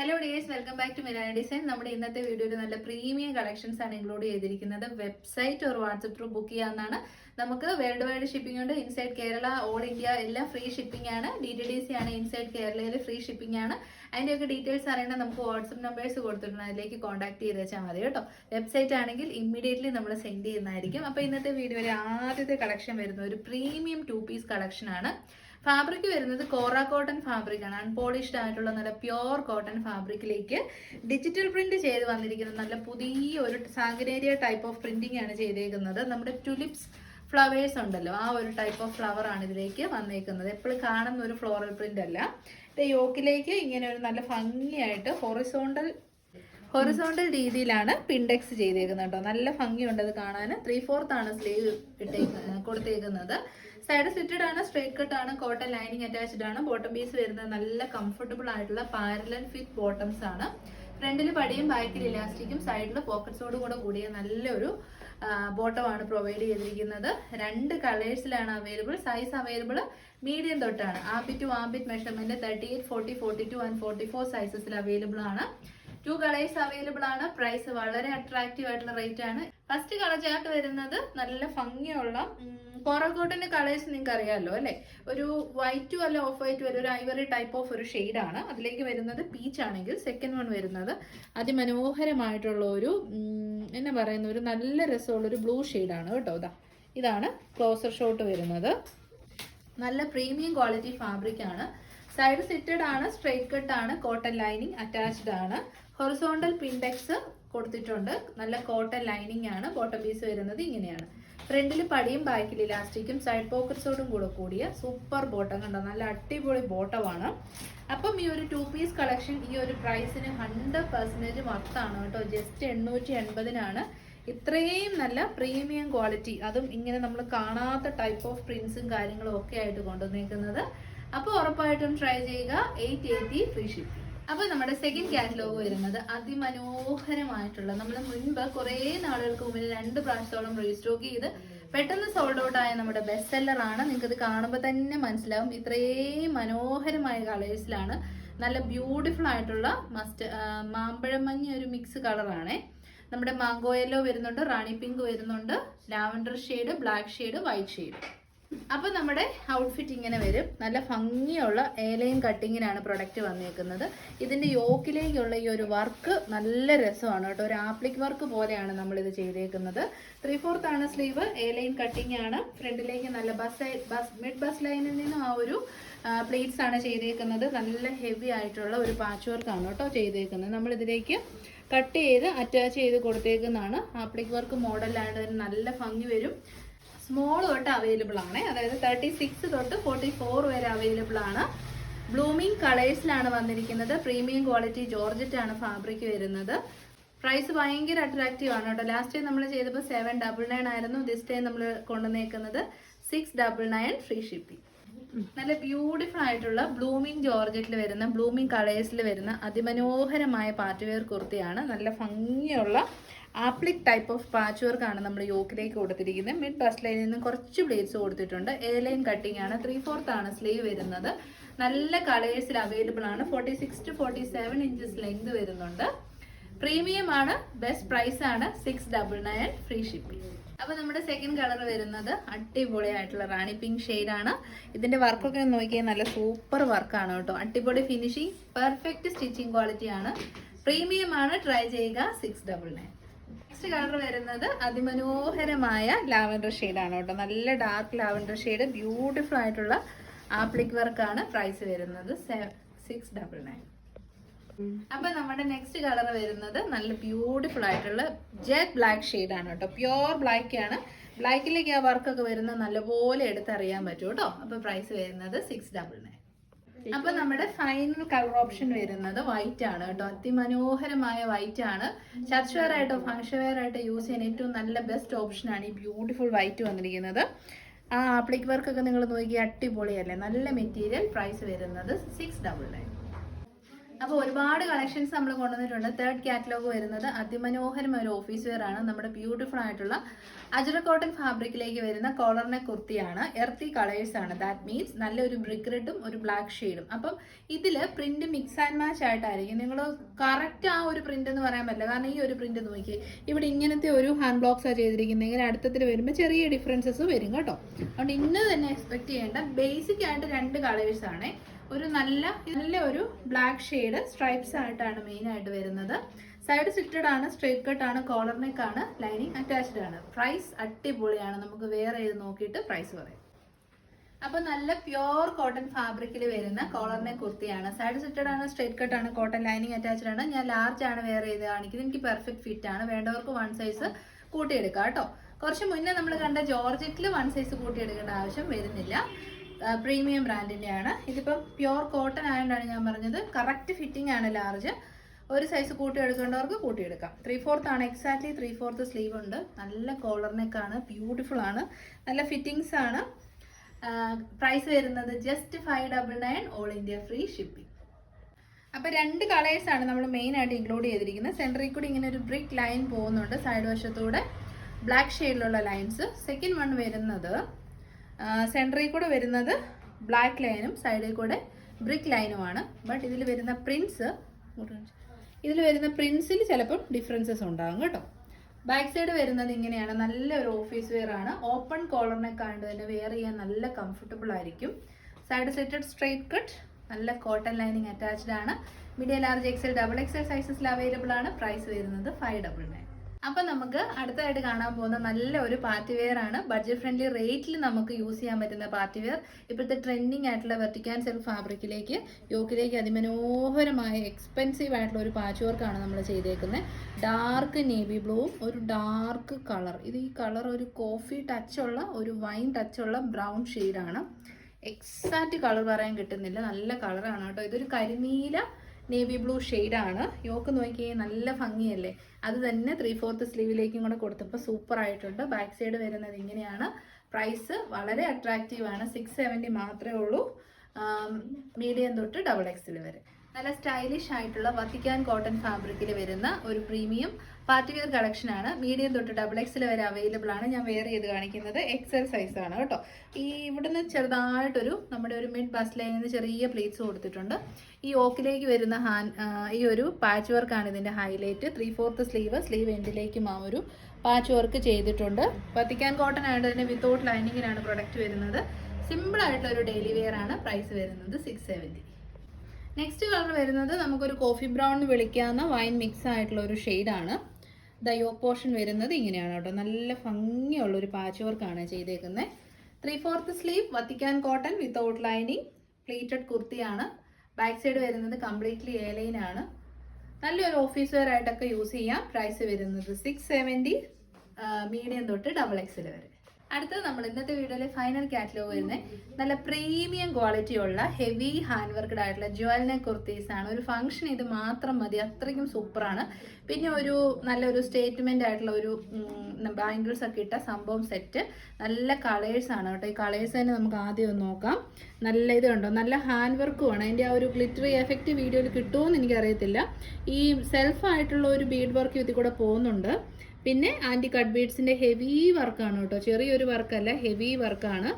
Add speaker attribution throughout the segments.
Speaker 1: Hello dears welcome back to Milana design നമ്മുടെ ഇന്നത്തെ വീഡിയോയിൽ നല്ല പ്രീമിയം കളക്ഷൻസ് ആണ് ഇൻക്ലൂഡ് ചെയ്തിരിക്കുന്നത്. വെബ്സൈറ്റ് ഒരു വാട്സപ്പ് ത്രൂ ബുക്ക് ചെയ്യാവുന്നതാണ്. നമുക്ക് വേൾഡ് വൈഡ് ഷിപ്പിംഗ് ഉണ്ട്. ഇൻസൈഡ് കേരള ഓൾ ഇന്ത്യ എല്ലാം ഫ്രീ ഷിപ്പിംഗ് ആണ്. ഡി ടി ഡി സി ആണ് ഇൻസൈഡ് കേരളയിൽ ഫ്രീ ഷിപ്പിംഗ് ആണ്. അതിന്റെയൊക്കെ ഡീറ്റെയിൽസ് അറിയണം നമുക്ക് വാട്സപ്പ് നമ്പേഴ്സ് കൊടുത്തിട്ടുണ്ട്. അതിലേക്ക് കോൺടാക്ട് ചെയ്ത് വെച്ചാൽ മതി കേട്ടോ. വെബ്സൈറ്റ് ആണെങ്കിൽ ഇമ്മീഡിയറ്റ്ലി നമ്മൾ സെൻഡ് ചെയ്യുന്നതായിരിക്കും. അപ്പോൾ ഇന്നത്തെ വീഡിയോയിൽ ആദ്യത്തെ കളക്ഷൻ വരുന്ന ഒരു പ്രീമിയം ടു പീസ് കളക്ഷൻ ആണ്. ഫാബ്രിക് വരുന്നത് കോറ കോട്ടൺ ഫാബ്രിക് ആണ്. അൺപോളിഷ്ഡ് ആയിട്ടുള്ള നല്ല പ്യോർ കോട്ടൺ ഫാബ്രിക്കിലേക്ക് ഡിജിറ്റൽ പ്രിന്റ് ചെയ്ത് വന്നിരിക്കുന്ന നല്ല പുതിയ ഒരു സാഗനേരിയ ടൈപ്പ് ഓഫ് പ്രിന്റിംഗ് ആണ് ചെയ്തേക്കുന്നത്. നമ്മുടെ ടുലിപ്സ് ഫ്ലവേഴ്സ് ഉണ്ടല്ലോ. ആ ഒരു ടൈപ്പ് ഓഫ് ഫ്ലവർ ആണ് ഇതിലേക്ക് വന്നേക്കുന്നത്. എപ്പോഴും കാണുന്ന ഒരു ഫ്ലോറൽ പ്രിന്റ് അല്ല. യോക്കിലേക്ക് ഇങ്ങനെ ഒരു നല്ല ഭംഗിയായിട്ട് ഹൊറിസോണ്ടൽ ഹൊറിസോണ്ടൽ രീതിയിലാണ് പിൻഡെക്സ് ചെയ്തേക്കുന്നത് കേട്ടോ. നല്ല ഭംഗിയുണ്ട് അത് കാണാൻ ത്രീ ഫോർത്ത് ആണ് സ്ലീവ് ഇട്ടേക്കുന്നത് കൊടുത്തേക്കുന്നത്. സൈഡ് സ്ലിറ്റഡ് ആണ് സ്ട്രേറ്റ് കട്ട് ആണ് കോട്ടൺ ലൈനിങ് അറ്റാച്ച്ഡ് ആണ്. ബോട്ടം പീസ് വരുന്നത് നല്ല കംഫർട്ടബിൾ ആയിട്ടുള്ള പാരലൽ ഫിറ്റ് ബോട്ടംസ് ആണ്. ഫ്രണ്ടിൽ പടിയും ബാക്കിൽ ഇലാസ്റ്റിക്കും സൈഡിൽ പോക്കറ്റ്സോട് കൂടെ കൂടിയ നല്ലൊരു ബോട്ടമാണ് പ്രൊവൈഡ് ചെയ്തിരിക്കുന്നത്. രണ്ട് കളേഴ്സിലാണ് അവൈലബിൾ സൈസ് അവൈലബിൾ മീഡിയം തൊട്ടാണ്. Armpit to armpit measurement thirty eight forty forty two and forty four സൈസസിൽ available ആണ്. ടു കളേഴ്സ് അവൈലബിൾ ആണ്. പ്രൈസ് വളരെ അട്രാക്റ്റീവ് ആയിട്ടുള്ള റേറ്റ് ആണ്. ഫസ്റ്റ് കളർ ചാർട്ട് വരുന്നത് നല്ല ഭംഗിയുള്ള കോറക്കോട്ടിന്റെ കളേഴ്സ് നിങ്ങൾക്ക് അറിയാമല്ലോ അല്ലെ? ഒരു വൈറ്റും അല്ല ഓഫ് വൈറ്റ് വരും ഒരു ഐവറി ടൈപ്പ് ഓഫ് ഒരു ആണ്. അതിലേക്ക് വരുന്നത് പീച്ച് ആണെങ്കിൽ സെക്കൻഡ് വൺ വരുന്നത് അതിമനോഹരമായിട്ടുള്ള ഒരു എന്നാ പറയുന്ന ഒരു നല്ല രസമുള്ള ഒരു ബ്ലൂ ആണ് കേട്ടോ ഇതാ. ഇതാണ് ക്ലോസർ ഷോട്ട് വരുന്നത്. നല്ല പ്രീമിയം ക്വാളിറ്റി ഫാബ്രിക് ആണ്. സൈഡ് സിറ്റഡ് ആണ് സ്ട്രെയിറ്റ് കട്ട് ആണ് കോട്ടൺ ലൈനിങ് അറ്റാച്ച്ഡ് ആണ്. ഹൊറിസോണ്ടൽ പിൻഡെക്സ് കൊടുത്തിട്ടുണ്ട്. നല്ല കോട്ടൺ ലൈനിങ് ആണ്. ബോട്ടം പീസ് വരുന്നത് ഇങ്ങനെയാണ്. ഫ്രണ്ടിൽ പടിയും ബാക്കിൽ ഇലാസ്റ്റിക്കും സൈഡ് പോക്കറ്റ്സോടും കൂടെ കൂടിയ സൂപ്പർ ബോട്ടം കണ്ടോ? നല്ല അടിപൊളി ബോട്ടമാണ് അപ്പം ഈ ഒരു ടു പീസ് കളക്ഷൻ ഈ ഒരു പ്രൈസിന് ഹൺഡ്രഡ് പെർസെന്റേജ് വർത്താണ് കേട്ടോ. ജസ്റ്റ് എണ്ണൂറ്റി എൺപതിനാണ് ഇത്രയും നല്ല പ്രീമിയം ക്വാളിറ്റി അതും ഇങ്ങനെ നമ്മൾ കാണാത്ത ടൈപ്പ് ഓഫ് പ്രിൻസും കാര്യങ്ങളും ഒക്കെ ആയിട്ട് കൊണ്ടുവന്നേക്കുന്നത്. അപ്പോൾ ഉറപ്പായിട്ടും ട്രൈ ചെയ്യുക. എയ്റ്റ് എയ്റ്റി ഫ്രീ ഷിപ്പിംഗ് അപ്പോൾ നമ്മുടെ സെക്കൻഡ് കാറ്റലോഗ് വരുന്നത് അതിമനോഹരമായിട്ടുള്ള നമ്മൾ മുൻപ് കുറേ നാളുകൾക്ക് മുമ്പിൽ രണ്ട് പ്രാവശ്യത്തോളം റീസ്റ്റോക്ക് ചെയ്ത് പെട്ടെന്ന് സോൾഡ് ഔട്ട് ആയ നമ്മുടെ ബെസ്റ്റ് നിങ്ങൾക്ക് ഇത് കാണുമ്പോൾ തന്നെ മനസ്സിലാവും. ഇത്രയും മനോഹരമായ കളേഴ്സിലാണ് നല്ല ബ്യൂട്ടിഫുൾ ആയിട്ടുള്ള മസ്റ്റ് മാമ്പഴം മഞ്ഞ ഒരു മിക്സ് കളറാണേ നമ്മുടെ മാങ്കോ യെല്ലോ വരുന്നുണ്ട് റാണി പിങ്ക് വരുന്നുണ്ട് lavender shade black shade white shade അപ്പൊ നമ്മുടെ ഔട്ട്ഫിറ്റ് ഇങ്ങനെ വരും. നല്ല ഭംഗിയുള്ള ഏലയും കട്ടിങ്ങിനാണ് പ്രൊഡക്റ്റ് വന്നിരിക്കുന്നത് ഇതിന്റെ യോക്കിലേക്കുള്ള ഈ ഒരു വർക്ക് നല്ല രസമാണ് കേട്ടോ. ഒരു ആപ്ലിക് വർക്ക് പോലെയാണ് നമ്മളിത് ചെയ്തേക്കുന്നത്. ത്രീ ഫോർത്ത് ആണ് സ്ലീവ് ഏലയും കട്ടിങ് ആണ്. ഫ്രണ്ടിലേക്ക് നല്ല ബസ് ബസ് മിഡ് ബസ് ലൈനിൽ നിന്നും ആ ഒരു പ്ലേറ്റ്സ് ആണ് ചെയ്തേക്കുന്നത്. നല്ല ഹെവി ആയിട്ടുള്ള ഒരു പാച്ച് വർക്കാണ് കേട്ടോ ചെയ്തേക്കുന്നത്. നമ്മളിതിലേക്ക് കട്ട് ചെയ്ത് അറ്റാച്ച് ചെയ്ത് കൊടുത്തേക്കുന്നതാണ്. ആപ്ലിക് വർക്ക് മോഡലായിട്ട് നല്ല ഭംഗി വരും. സ്മോൾ തൊട്ട് അവൈലബിൾ ആണ്. അതായത് തേർട്ടി സിക്സ് തൊട്ട് ഫോർട്ടി ഫോർ വരെ അവൈലബിൾ ആണ്. ബ്ലൂമിംഗ് കളേഴ്സിലാണ് വന്നിരിക്കുന്നത്. പ്രീമിയം ക്വാളിറ്റി ജോർജറ്റ് ആണ് ഫാബ്രിക് വരുന്നത്. പ്രൈസ് ഭയങ്കര അട്രാക്റ്റീവ് ആണ് കേട്ടോ. ലാസ്റ്റ് ടൈം നമ്മൾ ചെയ്തപ്പോൾ സെവൻ ഡബിൾ നയൻ ആയിരുന്നു. ദിസ് ടൈം നമ്മൾ കൊണ്ടുവന്നേക്കുന്നത് six double nine free shipping നല്ല ബ്യൂട്ടിഫുൾ ആയിട്ടുള്ള ബ്ലൂമിംഗ് ജോർജറ്റിൽ വരുന്ന ബ്ലൂമിംഗ് കളേഴ്സിൽ വരുന്ന അതിമനോഹരമായ പാർട്ടിവെയർ കുർത്തിയാണ്. നല്ല ഭംഗിയുള്ള applique type of patch work ആണ് നമ്മൾ യോക്കിലേക്ക് കൊടുത്തിരിക്കുന്നത്. മിഡ് ബസ് ലൈനിൽ നിന്ന് കുറച്ച് ബ്ലേഡ്സ് കൊടുത്തിട്ടുണ്ട്. എ ലൈൻ കട്ടിംഗ് ആണ്. ത്രീ ഫോർത്ത് ആണ് സ്ലീവ് വരുന്നത്. നല്ല കളേഴ്സിൽ അവൈലബിൾ ആണ്. Forty six to forty seven inches length വരുന്നുണ്ട്. പ്രീമിയം ആണ്. ബെസ്റ്റ് പ്രൈസ് ആണ്. Six double nine free shipping അപ്പൊ നമ്മുടെ സെക്കൻഡ് കളർ വരുന്നത് അടിപൊളിയായിട്ടുള്ള റാണി പിങ്ക് ഷെയ്ഡ് ആണ്. ഇതിന്റെ വർക്കൊക്കെ നോക്കിയാൽ നല്ല സൂപ്പർ വർക്കാണ് കേട്ടോ. അടിപൊളി ഫിനിഷിംഗ് പെർഫെക്റ്റ് സ്റ്റിച്ചിങ് ക്വാളിറ്റി ആണ്. പ്രീമിയം ആണ്. ട്രൈ ചെയ്യുക. Six double nine next colour വരുന്നത് അതിമനോഹരമായ ലാവൻഡർ ഷെയ്ഡാണ് കേട്ടോ. നല്ല ഡാർക്ക് ലാവൻഡർ ഷെയ്ഡ് ബ്യൂട്ടിഫുൾ ആയിട്ടുള്ള ആപ്ലിക് വർക്കാണ് പ്രൈസ് വരുന്നത് സിക്സ് ഡബിൾ നയൻ അപ്പൊ നമ്മുടെ നെക്സ്റ്റ് കളർ വരുന്നത് നല്ല ബ്യൂട്ടിഫുൾ ആയിട്ടുള്ള ജെറ്റ് ബ്ലാക്ക് ആണ് കേട്ടോ. പ്യോർ ബ്ലാക്ക് ആണ്. ബ്ലാക്കിലേക്ക് ആ വർക്കൊക്കെ വരുന്നത് നല്ലപോലെ എടുത്തറിയാൻ പറ്റും കേട്ടോ. അപ്പൊ പ്രൈസ് വരുന്നത് സിക്സ് ഡബിൾ നയൻ അപ്പൊ നമ്മുടെ ഫൈനൽ കളർ ഓപ്ഷൻ വരുന്നത് വൈറ്റ് ആണ് കേട്ടോ. അതിമനോഹരമായ വൈറ്റ് ആണ്. ചർച്ച് വെയർ ആയിട്ടോ ഫംഗ്ഷൻ വെയർ ആയിട്ടോ യൂസ് ചെയ്യാൻ ഏറ്റവും നല്ല ബെസ്റ്റ് ഓപ്ഷൻ ആണ് ഈ ബ്യൂട്ടിഫുൾ വൈറ്റ് വന്നിരിക്കുന്നത്. ആ ആപ്ലിക് വർക്കൊക്കെ നിങ്ങൾ നോക്കി അടിപൊളിയല്ലേ? നല്ല മെറ്റീരിയൽ പ്രൈസ് വരുന്നത് സിക്സ് ഡബിൾ നയൻ അപ്പോൾ ഒരുപാട് കളക്ഷൻസ് നമ്മൾ കൊണ്ടുവന്നിട്ടുണ്ട്. തേർഡ് കാറ്റലോഗ് വരുന്നത് അതിമനോഹരമായ ഒരു ഓഫീസ് വെയർ ആണ്. നമ്മുടെ ബ്യൂട്ടിഫുൾ ആയിട്ടുള്ള അജറ കോട്ടൺ ഫാബ്രിക്കിലേക്ക് വരുന്ന കോളറിനെ കുർത്തിയാണ്. എർത്തി കളേഴ്സ് ആണ്. ദാറ്റ് മീൻസ് നല്ലൊരു ബ്രിക്ക് റെഡും ഒരു ബ്ലാക്ക് ഷെയ്ഡും അപ്പം ഇതിൽ പ്രിന്റ് മിക്സ് ആൻഡ് മാച്ച് ആയിട്ടായിരിക്കും. നിങ്ങൾ കറക്റ്റ് ആ ഒരു പ്രിന്റ് എന്ന് പറയാൻ പറ്റില്ല. കാരണം ഈ ഒരു പ്രിന്റ് നോക്കി ഇവിടെ ഇങ്ങനത്തെ ഒരു ഹാൻഡ് ബ്ലോക്സ് ആണ് ചെയ്തിരിക്കുന്നതെങ്കിൽ അടുത്തത്തിൽ വരുമ്പോൾ ചെറിയ ഡിഫറൻസസ് വരും കേട്ടോ. അതുകൊണ്ട് ഇന്ന് തന്നെ എക്സ്പെക്ട് ചെയ്യേണ്ട ബേസിക് ആയിട്ട് രണ്ട് കളേഴ്സ് ആണ്. ഒരു നല്ല നല്ല ഒരു ബ്ലാക്ക് ഷെയ്ഡ് സ്ട്രൈപ്സ് ആയിട്ടാണ് മെയിൻ ആയിട്ട് വരുന്നത്. സൈഡ് സിറ്റഡ് ആണ് സ്ട്രേറ്റ് കട്ട് ആണ് കോളർ നെക്ക് ആണ് ലൈനിങ് അറ്റാച്ച്ഡ് ആണ്. പ്രൈസ് അടിപൊളിയാണ്. നമുക്ക് വേറെ ഇത് നോക്കിയിട്ട് പ്രൈസ് പറയാം. അപ്പൊ നല്ല പ്യോർ കോട്ടൺ ഫാബ്രിക്കിൽ വരുന്ന കോളറിനെ കുർത്തിയാണ്. സൈഡ് സിറ്റഡ് ആണ് സ്ട്രേറ്റ് കട്ട് ആണ് കോട്ടൺ ലൈനിങ് അറ്റാച്ച്ഡ് ആണ്. ഞാൻ ലാർജ് ആണ് വേറെ ഇത് കാണിക്കുന്നത്? എനിക്ക് പെർഫെക്റ്റ് ഫിറ്റ് ആണ്. വേണ്ടവർക്ക് വൺ സൈസ് കൂട്ടിയെടുക്കാം കേട്ടോ. കുറച്ച് മുന്നേ നമ്മൾ കണ്ട ജോർജറ്റിൽ വൺ സൈസ് കൂട്ടിയെടുക്കേണ്ട ആവശ്യം വരുന്നില്ല. പ്രീമിയം ബ്രാൻഡിന്റെ ആണ് ഇതിപ്പം പ്യോർ കോട്ടൺ ആയതുകൊണ്ടാണ് ഞാൻ പറഞ്ഞത്. കറക്റ്റ് ഫിറ്റിംഗ് ആണ് ലാർജ്. ഒരു സൈസ് കൂട്ടി എടുക്കേണ്ടവർക്ക് കൂട്ടിയെടുക്കാം ത്രീ ഫോർത്ത് ആണ് എക്സാക്ട്ലി ത്രീ ഫോർത്ത് സ്ലീവ് ഉണ്ട്. നല്ല കോളർ നെക്കാണ് ബ്യൂട്ടിഫുൾ ആണ്. നല്ല ഫിറ്റിംഗ്സ് ആണ്. പ്രൈസ് വരുന്നത് just five double nine all India free shipping അപ്പോൾ രണ്ട് കളേഴ്സ് ആണ് നമ്മൾ മെയിൻ ആയിട്ട് ഇൻക്ലൂഡ് ചെയ്തിരിക്കുന്നത്. സെന്ററിൽ കൂടി ഇങ്ങനെ ഒരു ബ്രിക്ക് ലൈൻ പോകുന്നുണ്ട് സൈഡ് വശത്തൂടെ. ബ്ലാക്ക് ഷെയ്ഡിലുള്ള ലൈൻസ് സെക്കൻഡ് വൺ വരുന്നത് സെന്ററിൽ കൂടെ വരുന്നത് ബ്ലാക്ക് ലൈനും സൈഡിൽ കൂടെ ബ്രിക്ക് ലൈനുമാണ് ബട്ട് ഇതിൽ വരുന്ന പ്രിൻസ് ഇതിൽ വരുന്ന പ്രിൻസിൽ ചിലപ്പം ഡിഫറൻസസ് ഉണ്ടാകും കേട്ടോ. ബാക്ക് സൈഡ് വരുന്നത് ഇങ്ങനെയാണ്. നല്ലൊരു ഓഫീസ് വെയർ ആണ്. ഓപ്പൺ കോളറിനെ കണ്ട് തന്നെ വെയർ ചെയ്യാൻ നല്ല കംഫർട്ടബിൾ ആയിരിക്കും. സൈഡ് സെറ്റഡ് സ്ട്രൈറ്റ് കട്ട് നല്ല കോട്ടൺ ലൈനിങ് അറ്റാച്ച്ഡ് ആണ്. Medium large XL double XL സൈസസിൽ available ആണ്. പ്രൈസ് വരുന്നത് ഫൈവ് ഡബിൾ നയൻ അപ്പൊ നമുക്ക് അടുത്തായിട്ട് കാണാൻ പോകുന്ന നല്ല ഒരു പാർട്ടി വെയർ ആണ് ബഡ്ജറ്റ് ഫ്രണ്ട്ലി റേറ്റിൽ നമുക്ക് യൂസ് ചെയ്യാൻ പറ്റുന്ന പാർട്ടി വെയർ ഇപ്പോഴത്തെ ട്രെൻഡിങ് ആയിട്ടുള്ള വെർട്ടിക്കാൻ സെൽഫ് ഫാബ്രിക്കിലേക്ക് യോക്കിലേക്ക് അതിമനോഹരമായ എക്സ്പെൻസീവ് ആയിട്ടുള്ള ഒരു പാച്ച് വർക്കാണ് നമ്മൾ ചെയ്തേക്കുന്നത് ഡാർക്ക് നേവി ബ്ലൂവും ഒരു ഡാർക്ക് കളർ ഇത് ഈ കളർ ഒരു കോഫി ടച്ചുള്ള ഒരു വൈൻ ടച്ചുള്ള ബ്രൗൺ ഷെയ്ഡാണ് എക്സാക്റ്റ് കളർ പറയാൻ കിട്ടുന്നില്ല. നല്ല കളറാണ് കേട്ടോ. ഇതൊരു കരിനീല നേവി ബ്ലൂ ഷെയ്ഡാണ് യോക്ക് നോക്കിയേ നല്ല ഭംഗിയല്ലേ? അത് തന്നെ ത്രീ ഫോർത്ത് സ്ലീവിലേക്കും കൂടെ കൊടുത്തപ്പോൾ സൂപ്പർ ആയിട്ടുണ്ട്. ബാക്ക് സൈഡ് വരുന്നത് ഇങ്ങനെയാണ്. പ്രൈസ് വളരെ അട്രാക്റ്റീവ് ആണ്. സിക്സ് സെവന്റി മാത്രമേ ഉള്ളൂ. മീഡിയം തൊട്ട് ഡബിൾ എക്സിൽ വരെ. നല്ല സ്റ്റൈലിഷ് ആയിട്ടുള്ള വത്തിക്കാൻ കോട്ടൺ ഫാബ്രിക്കിൽ വരുന്ന ഒരു പ്രീമിയം പാർട്ടി വെയർ കളക്ഷൻ ആണ്. മീഡിയം തൊട്ട് ഡബിൾ എക്സിൽ വരെ അവൈലബിൾ ആണ്. ഞാൻ വെയർ ചെയ്ത് കാണിക്കുന്നത് എക്സൽ സൈസ് ആണ് കേട്ടോ. ഈ ഇവിടുന്ന് ചെറുതായിട്ടൊരു നമ്മുടെ ഒരു മിഡ് ബസ് ലൈനിൽ ചെറിയ പ്ലേറ്റ്സ് കൊടുത്തിട്ടുണ്ട്. ഈ ഓക്കിലേക്ക് വരുന്ന ഹാൻ ഈ ഒരു പാച്ച് വർക്കാണ് ഇതിന്റെ highlight three fourth sleeve sleeve എൻഡിലേക്കും ആ ഒരു പാച്ച് വർക്ക് ചെയ്തിട്ടുണ്ട്. വത്തിക്കാൻ കോട്ടൺ ആയതുകൊണ്ട് തന്നെ വിത്തൗട്ട് ലൈനിങ്ങിനാണ് പ്രൊഡക്റ്റ് വരുന്നത്. സിമ്പിൾ ആയിട്ടുള്ള ഒരു ഡെയിലി വെയർ ആണ് പ്രൈസ് വരുന്നത് സിക്സ് സെവന്റി നെക്സ്റ്റ് കളർ വരുന്നത് നമുക്കൊരു കോഫി ബ്രൗൺ വിളിക്കാവുന്ന വൈൻ മിക്സ് ആയിട്ടുള്ള ഒരു ഷെയ്ഡാണ് ദ യോക്ക് പോർഷൻ വരുന്നത് ഇങ്ങനെയാണ് കേട്ടോ. നല്ല ഭംഗിയുള്ള ഒരു പാച്ച് വർക്കാണ് ചെയ്തേക്കുന്നത് three fourth sleeve Vatican cotton without lining pleated കുർത്തിയാണ് ബാക്ക് സൈഡ് വരുന്നത് കംപ്ലീറ്റ്ലി എ ആണ്. നല്ലൊരു ഓഫീസ് വെയർ ആയിട്ടൊക്കെ യൂസ് ചെയ്യാം. പ്രൈസ് വരുന്നത് സിക്സ് സെവന്റി മീഡിയം തൊട്ട് ഡബിൾ എക്സിൽ വരെ. അടുത്തത് നമ്മൾ ഇന്നത്തെ വീഡിയോയിലെ ഫൈനൽ കാറ്റലോഗ് വരുന്നത് നല്ല പ്രീമിയം ക്വാളിറ്റി ഉള്ള ഹെവി ഹാൻഡ് വർക്ക്ഡ് ആയിട്ടുള്ള ജ്വൽ കുർത്തീസ് ആണ്. ഒരു ഫംഗ്ഷൻ ഇത് മാത്രം മതി. അത്രയ്ക്കും സൂപ്പറാണ് പിന്നെ ഒരു നല്ലൊരു സ്റ്റേറ്റ്മെന്റ് ആയിട്ടുള്ള ഒരു ബാംഗിൾസ് ഒക്കെ ഇട്ട സംഭവം സെറ്റ് നല്ല കളേഴ്സ് ആണ് കേട്ടോ. ഈ കളേഴ്സ് തന്നെ നമുക്ക് ആദ്യം ഒന്ന് നോക്കാം. നല്ല ഇത് കണ്ടോ? നല്ല ഹാൻഡ് വർക്കുമാണ് അതിന്റെ ആ ഒരു ഗ്ലിറ്ററി എഫക്റ്റ് വീഡിയോയിൽ കിട്ടുമോ എന്ന് എനിക്കറിയത്തില്ല. ഈ സെൽഫ് ആയിട്ടുള്ള ഒരു ബീഡ് വർക്ക് ഇതിൽ കൂടെ പോകുന്നുണ്ട്. പിന്നെ ആന്റി കട്ട് ബീഡ്സിന്റെ ഹെവി വർക്കാണ് കേട്ടോ. ചെറിയൊരു വർക്കല്ല ഹെവി വർക്കാണ്.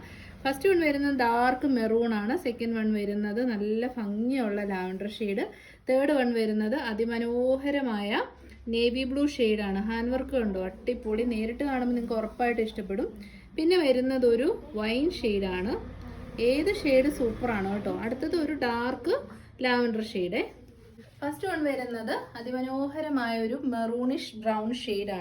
Speaker 1: ഫസ്റ്റ് വൺ വരുന്നത് ഡാർക്ക് മെറൂൺ ആണ്. സെക്കൻഡ് വൺ വരുന്നത് നല്ല ഭംഗിയുള്ള ലാവൻഡർ ഷെയ്ഡ്. തേർഡ് വൺ വരുന്നത് അതിമനോഹരമായ നേവി ബ്ലൂ ഷെയ്ഡാണ് ഹാൻഡ് വർക്ക് കണ്ടോ? അട്ടിപ്പൊളി നേരിട്ട് കാണുമ്പോൾ നിങ്ങൾക്ക് ഉറപ്പായിട്ട് ഇഷ്ടപ്പെടും. പിന്നെ വരുന്നത് ഒരു വൈൻ ഷെയ്ഡാണ് ഏത് ഷെയ്ഡ് സൂപ്പറാണ് കേട്ടോ. അടുത്തത് ഒരു dark lavender shade. First one വരുന്നത് അതിമനോഹരമായ ഒരു മെറൂണിഷ് ബ്രൗൺ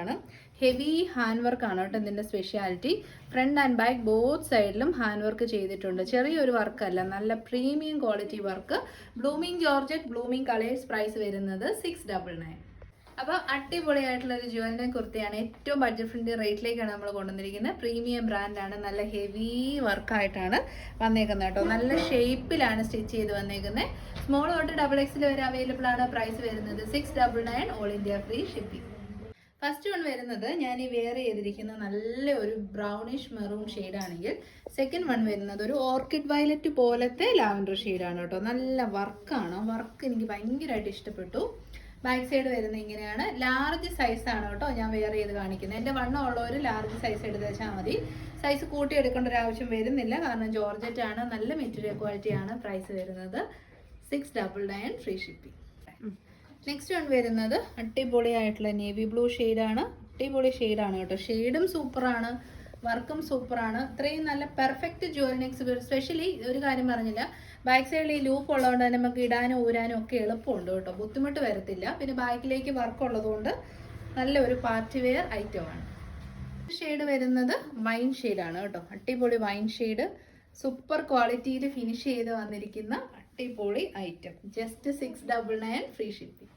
Speaker 1: ആണ്. ഹെവി ഹാൻഡ് വർക്ക് ആണ് കേട്ടോ ഇതിന്റെ speciality front and back both സൈഡിലും ഹാൻഡ് വർക്ക് ചെയ്തിട്ടുണ്ട്. ചെറിയൊരു വർക്കല്ല നല്ല premium quality work blooming georgette blooming colours price വരുന്നത് സിക്സ് ഡബിൾ നയൻ അപ്പോൾ അടിപൊളിയായിട്ടുള്ള ഒരു ജുവലിനെ കുർത്തിയാണ്. ഏറ്റവും ബഡ്ജറ്റ് ഫ്രണ്ട്ലി റേറ്റിലേക്കാണ് നമ്മൾ കൊണ്ടുവന്നിരിക്കുന്നത്. പ്രീമിയം ബ്രാൻഡാണ് നല്ല ഹെവി വർക്കായിട്ടാണ് വന്നേക്കുന്നത് കേട്ടോ. നല്ല ഷേപ്പിലാണ് സ്റ്റിച്ച് ചെയ്ത് വന്നേക്കുന്നത് സ്മോൾ തൊട്ട് ഡബിൾ എക്സിൽ വരെ അവൈലബിൾ ആണ്. പ്രൈസ് വരുന്നത് six double nine all India free shipping first one വരുന്നത് ഞാൻ ഈ വെയർ ചെയ്തിരിക്കുന്ന നല്ല ഒരു ബ്രൗണിഷ് മെറൂൺ ആണെങ്കിൽ സെക്കൻഡ് വൺ വരുന്നത് ഒരു ഓർക്കിഡ് വയലറ്റ് പോലത്തെ ലാവൻഡർ ഷെയ്ഡാണ് കേട്ടോ. നല്ല വർക്കാണ് വർക്ക് എനിക്ക് ഭയങ്കരമായിട്ട് ഇഷ്ടപ്പെട്ടു. ബാക്ക് സൈഡ് വരുന്ന ഇങ്ങനെയാണ്. ലാർജ് സൈസ് ആണ് കേട്ടോ ഞാൻ വെയർ ചെയ്ത് കാണിക്കുന്നത്. എന്റെ വണ്ണം ഉള്ളവർ ലാർജ് സൈസ് എടുത്ത് വെച്ചാൽ മതി. സൈസ് കൂട്ടി എടുക്കേണ്ട ഒരു ആവശ്യം വരുന്നില്ല. കാരണം ജോർജറ്റ് ആണ്. നല്ല മെറ്റീരിയൽ ക്വാളിറ്റി ആണ് പ്രൈസ് വരുന്നത്. Six double nine free shipping next one വരുന്നത് അടിപൊളിയായിട്ടുള്ള നേവി ബ്ലൂ ആണ്. അടിപൊളി ആണ് കേട്ടോ. ഷെയ്ഡും സൂപ്പറാണ് വർക്കും സൂപ്പറാണ് ഇത്രയും നല്ല പെർഫെക്റ്റ് ജുവൽ നെക്സ് സ്പെഷ്യലി ഒരു കാര്യം പറഞ്ഞില്ല. ബാക്ക് സൈഡിൽ ഈ ലൂപ്പ് ഉള്ളതുകൊണ്ട് തന്നെ നമുക്ക് ഇടാനും ഊരാനും ഒക്കെ എളുപ്പമുണ്ട് കേട്ടോ. ബുദ്ധിമുട്ട് വരത്തില്ല. പിന്നെ ബാക്കിലേക്ക് വർക്ക് ഉള്ളതുകൊണ്ട് നല്ല ഒരു പാർട്ടി വെയർ ഐറ്റമാണ് ഷെയ്ഡ് വരുന്നത് വൈൻ ആണ് കേട്ടോ. അട്ടിപൊളി വൈൻ ഷെയ്ഡ് സൂപ്പർ ക്വാളിറ്റിയിൽ ഫിനിഷ് ചെയ്ത് വന്നിരിക്കുന്ന അട്ടിപൊളി item just six double nine free shipping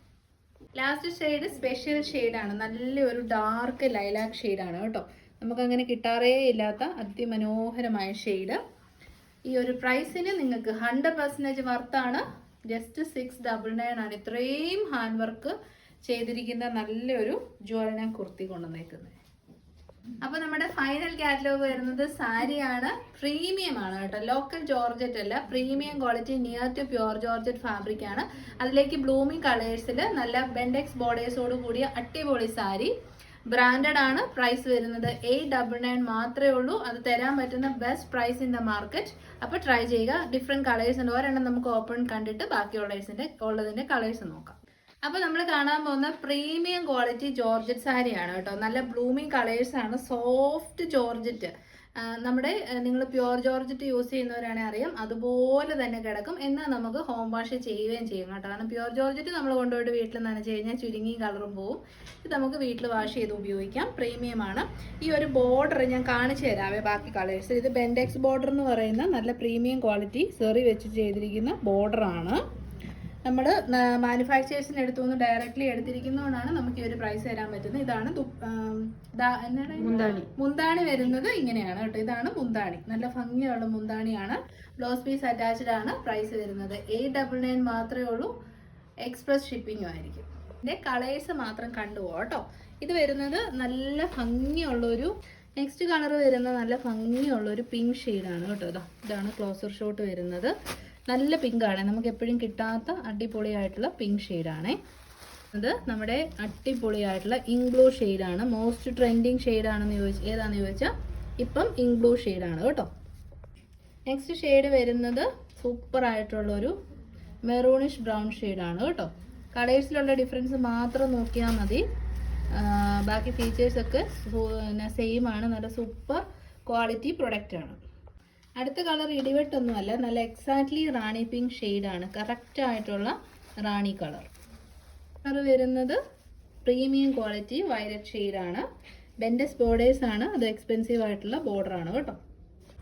Speaker 1: last shade special ഷെയ്ഡാണ് നല്ലൊരു ഡാർക്ക് ലൈലാക്ക് ഷെയ്ഡാണ് കേട്ടോ. നമുക്കങ്ങനെ കിട്ടാറേ ഇല്ലാത്ത അതിമനോഹരമായ ഷെയ്ഡ് ഈ ഒരു പ്രൈസിന് നിങ്ങൾക്ക് ഹൺഡ്രഡ് പെർസെന്റേജ് വർത്താണ് ജസ്റ്റ് സിക്സ് ഡബിൾ നയൻ ആണ് ഇത്രയും ഹാൻഡ് വർക്ക് ചെയ്തിരിക്കുന്ന നല്ലൊരു ജ്വലന കുർത്തി കൊണ്ടുവന്നേക്കുന്നത്. അപ്പൊ നമ്മുടെ ഫൈനൽ കാറ്റലോഗ് വരുന്നത് സാരിയാണ്. പ്രീമിയം ആണ് കേട്ടോ. ലോക്കൽ ജോർജറ്റ് അല്ല. Premium quality near to pure georgette fabric ആണ്. അതിലേക്ക് ബ്ലൂമിങ് കളേഴ്സിൽ നല്ല ബെൻഡെക്സ് ബോർഡേഴ്സോട് കൂടിയ അടിപൊളി സാരി. ബ്രാൻഡഡ് ആണ് പ്രൈസ് വരുന്നത് എയ്റ്റ് ഡബിൾ നയൻ മാത്രമേ ഉള്ളൂ. അത് തരാൻ പറ്റുന്ന best price in the market അപ്പോൾ ട്രൈ ചെയ്യുക. ഡിഫറെന്റ് കളേഴ്സ് ഉണ്ട്. ഒരെണ്ണം നമുക്ക് ഓപ്പൺ കണ്ടിട്ട് ബാക്കിയുള്ളതിന്റെ ഉള്ളതിന്റെ കളേഴ്സ് നോക്കാം. അപ്പോൾ നമ്മൾ കാണാൻ പോകുന്ന പ്രീമിയം ക്വാളിറ്റി ജോർജറ്റ് സാരിയാണ് കേട്ടോ. നല്ല ബ്ലൂമിങ് കളേഴ്സ് ആണ്. സോഫ്റ്റ് ജോർജറ്റ് നമ്മുടെ നിങ്ങൾ പ്യുവർ ജോർജറ്റ് യൂസ് ചെയ്യുന്നവരാണെങ്കിൽ അറിയാം. അതുപോലെ തന്നെ കിടക്കും. എന്നാൽ നമുക്ക് ഹോം വാഷ് ചെയ്യുകയും ചെയ്യും കേട്ടോ. കാരണം പ്യുവർ ജോർജറ്റ് നമ്മൾ കൊണ്ടുപോയിട്ട് വീട്ടിൽ നനച്ച് കഴിഞ്ഞാൽ ചുരുങ്ങി കളറും പോവും. ഇത് നമുക്ക് വീട്ടിൽ വാഷ് ചെയ്ത് ഉപയോഗിക്കാം. പ്രീമിയമാണ് ഈ ഒരു ബോർഡർ ഞാൻ കാണിച്ചു തരാവേ ബാക്കി കളേഴ്സ്. ഇത് ബെൻഡെക്സ് ബോർഡർ എന്ന് പറയുന്ന നല്ല പ്രീമിയം ക്വാളിറ്റി സെറി വെച്ച് ചെയ്തിരിക്കുന്ന ബോർഡറാണ്. നമ്മൾ മാനുഫാക്ചേഴ്സിന് എടുത്തു നിന്ന് ഡയറക്റ്റ്ലി എടുത്തിരിക്കുന്നതുകൊണ്ടാണ് നമുക്ക് ഈ ഒരു പ്രൈസ് തരാൻ പറ്റുന്നത്. ഇതാണ്
Speaker 2: മുന്താണി.
Speaker 1: മുന്താണി വരുന്നത് ഇങ്ങനെയാണ് കേട്ടോ. ഇതാണ് മുന്താണി. നല്ല ഭംഗിയുള്ള മുന്താണിയാണ്. ബ്ലൗസ് പീസ് അറ്റാച്ച്ഡ് ആണ് പ്രൈസ് വരുന്നത്. എയ്റ്റ് ഡബിൾ നയൻ മാത്രമേ ഉള്ളൂ. എക്സ്പ്രസ് ഷിപ്പിംഗും ആയിരിക്കും. ഇതിന്റെ കളേഴ്സ് മാത്രം കണ്ടുപോകാം കേട്ടോ. ഇത് വരുന്നത് നല്ല ഭംഗിയുള്ള ഒരു നെക്സ്റ്റ് കളർ വരുന്ന നല്ല ഭംഗിയുള്ള ഒരു പിങ്ക് ഷെയ്ഡാണ് കേട്ടോ. ഇതാ ഇതാണ് ക്ലോസർ ഷോട്ട് വരുന്നത്. നല്ല പിങ്ക് ആണ്. നമുക്ക് എപ്പോഴും കിട്ടാത്ത അടിപൊളിയായിട്ടുള്ള പിങ്ക് ഷെയ്ഡാണേ ഇത് നമ്മുടെ അടിപൊളിയായിട്ടുള്ള ബ്ലൂ ഷെയ്ഡാണ് മോസ്റ്റ് ട്രെൻഡിങ് ഷെയ്ഡാണെന്ന് ചോദിച്ചാൽ ഏതാണെന്ന് ചോദിച്ചാൽ ഇപ്പം ബ്ലൂ ഷെയ്ഡാണ് കേട്ടോ. നെക്സ്റ്റ് ഷെയ്ഡ് വരുന്നത് സൂപ്പർ ആയിട്ടുള്ളൊരു മെറൂണിഷ് ബ്രൗൺ ഷെയ്ഡാണ് കേട്ടോ. കളേഴ്സിലുള്ള ഡിഫറൻസ് മാത്രം നോക്കിയാൽ മതി. ബാക്കി ഫീച്ചേഴ്സൊക്കെ സെയിം ആണ്. നല്ല സൂപ്പർ ക്വാളിറ്റി പ്രൊഡക്റ്റ് ആണ്. അടുത്ത കളർ ഇടിവെട്ടൊന്നുമല്ല നല്ല എക്സാക്ട്ലി റാണി പിങ്ക് ഷെയ്ഡാണ് കറക്റ്റ് ആയിട്ടുള്ള റാണി കളർ. കളർ വരുന്നത് പ്രീമിയം ക്വാളിറ്റി വയലറ്റ് ഷെയ്ഡാണ് ബെൻഡസ് ബോർഡേഴ്സ് ആണ്. അത് എക്സ്പെൻസീവ് ആയിട്ടുള്ള ബോർഡർ ആണ് കേട്ടോ.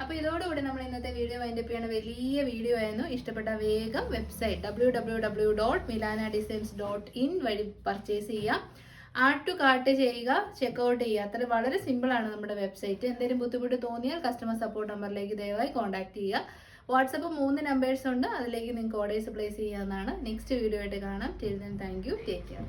Speaker 1: അപ്പോൾ ഇതോടുകൂടി നമ്മൾ ഇന്നത്തെ വീഡിയോ വൈൻഡപ്പ് ചെയ്യണ വലിയ വീഡിയോ ആയിരുന്നു. ഇഷ്ടപ്പെട്ട വേഗം website W W W dot Milana designs dot in വഴി പർച്ചേസ് ചെയ്യാം. ആഡ് ടു കാർട്ട് ചെയ്യുക ചെക്കൗട്ട് ചെയ്യുക. അത്ര വളരെ സിമ്പിൾ ആണ് നമ്മുടെ വെബ്സൈറ്റ് എന്തെങ്കിലും ബുദ്ധിമുട്ട് തോന്നിയാൽ കസ്റ്റമർ സപ്പോർട്ട് നമ്പറിലേക്ക് ദയവായി കോൺടാക്ട് ചെയ്യുക. വാട്സപ്പ് മൂന്ന് നമ്പേഴ്സ് ഉണ്ട്. അതിലേക്ക് നിങ്ങൾക്ക് ഓർഡേഴ്സ് പ്ലേസ് ചെയ്യാവുന്നതാണ്. നെക്സ്റ്റ് വീഡിയോ ആയിട്ട് കാണാം. Till then thank you take care